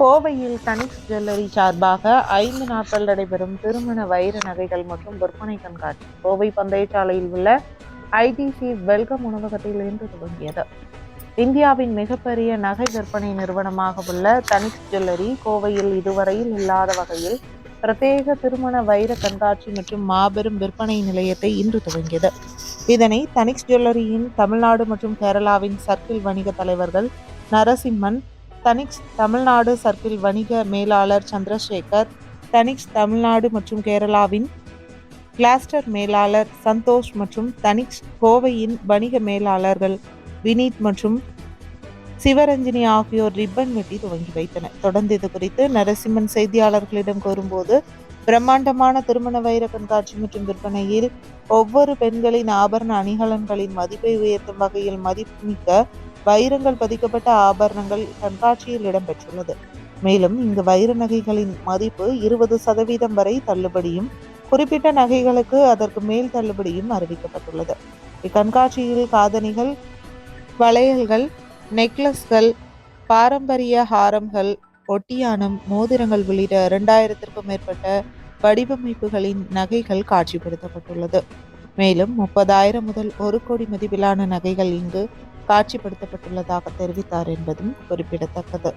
கோவையில் தனிஷ் ஜுவல்லரி சார்பாக ஐந்து நாட்கள் நடைபெறும் திருமண வைர நகைகள் மற்றும் விற்பனை கண்காட்சி. கோவை பந்தயச்சாலையில் உள்ள ஐடிசி வெல்கம் உணவகத்தில் இன்று துவங்கியது. இந்தியாவின் மிகப்பெரிய நகை விற்பனை நிறுவனமாக உள்ள தனிஷ் ஜுவல்லரி கோவையில் இதுவரையில் இல்லாத வகையில் பிரத்யேக திருமண வைர கண்காட்சி மற்றும் மாபெரும் விற்பனை நிலையத்தை இன்று துவங்கியது. இதனை தனிக்ஸ் ஜுவல்லரியின் தமிழ்நாடு மற்றும் கேரளாவின் சர்க்கிள் வணிக தலைவர்கள் நரசிம்மன் தனிக்ஸ் தமிழ்நாடு சர்க்கிள் வணிக மேலாளர் சந்திரசேகர் தனிக்ஸ் தமிழ்நாடு மற்றும் கேரளாவின் கிளாஸ்டர் மேலாளர் சந்தோஷ் மற்றும் தனிக்ஸ் கோவையின் வணிக மேலாளர்கள் வினீத் மற்றும் சிவரஞ்சினி ஆகியோர் ரிப்பன் வெட்டி துவங்கி வைத்தனர். தொடர்ந்து இது குறித்து நரசிம்மன் செய்தியாளர்களிடம் கூறும்போது பிரம்மாண்டமான திருமண வைர கண்காட்சி மற்றும் விற்பனையில் ஒவ்வொரு பெண்களின் ஆபரண அணிகலன்களின் மதிப்பை உயர்த்தும் வகையில் மதிப்புமிக்க வைரங்கள் பதிக்கப்பட்ட ஆபரணங்கள் கண்காட்சியில் இடம்பெற்றுள்ளது. மேலும் இங்கு வைர நகைகளின் மதிப்பு இருபது சதவீதம் வரை தள்ளுபடியும் குறிப்பிட்ட நகைகளுக்கு அதற்கு மேல் தள்ளுபடியும் அறிவிக்கப்பட்டுள்ளது. இக்கண்காட்சியில் காதணிகள் வளையல்கள் நெக்லஸ்கள் பாரம்பரிய ஹாரம்கள் ஒட்டியானம் மோதிரங்கள் உள்ளிட்ட இரண்டாயிரத்திற்கும் மேற்பட்ட வடிவமைப்புகளின் நகைகள் காட்சிப்படுத்தப்பட்டுள்ளது. மேலும் முப்பதாயிரம் முதல் ஒரு கோடி மதிப்பிலான நகைகள் இங்கு காட்சிப்படுத்தப்பட்டுள்ளதாக தெரிவித்தார் என்பதும் குறிப்பிடத்தக்கது.